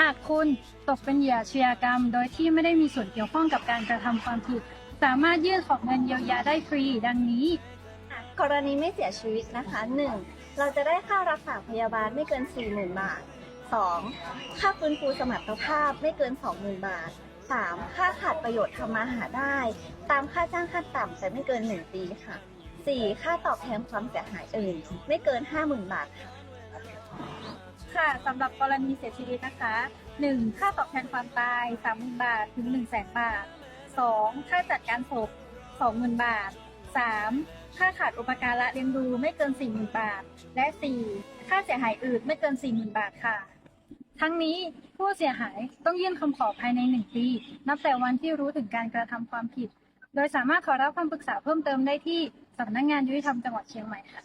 หากคุณตกเป็นเหยื่ออาชญากรรม โดยที่ไม่ได้มีส่วนเกี่ยวข้องกับการกระทำความผิด สามารถยื่นขอเงินเยียวยาได้ฟรี ดังนี้ กรณีไม่เสียชีวิตนะคะ 1. เราจะได้ค่ารักษาพยาบาลไม่เกิน 40,000 บาท 2. ค่าฟื้นฟูสมรรถภาพไม่เกิน 20,000 บาท 3. ค่าขาดประโยชน์ทำมาหาได้ ตามค่าจ้างขั้นต่ำแต่ไม่เกิน 1 ปีค่ะ 4. ค่าตอบแทนความเสียหายอื่น ไม่เกิน 50,000 บาทค่ะค่ะ สำหรับกรณีเสียชีวิตนะคะ 1. ค่าตอบแทนความตาย 30,000 บาท ถึง 100,000 บาท 2. ค่าจัดการศพ 20,000 บาท 3. ค่าขาดอุปการะเลี้ยงดูไม่เกิน 40,000 บาท และ 4. ค่าเสียหายอื่นไม่เกิน 40,000 บาทค่ะ ทั้งนี้ผู้เสียหายต้องยื่นคำขอภายใน 1 ปี นับแต่วันที่รู้ถึงการกระทำความผิด โดยสามารถขอรับคำปรึกษาเพิ่มเติมได้ที่สำนักงานยุติธรรมจังหวัดเชียงใหม่ค่ะ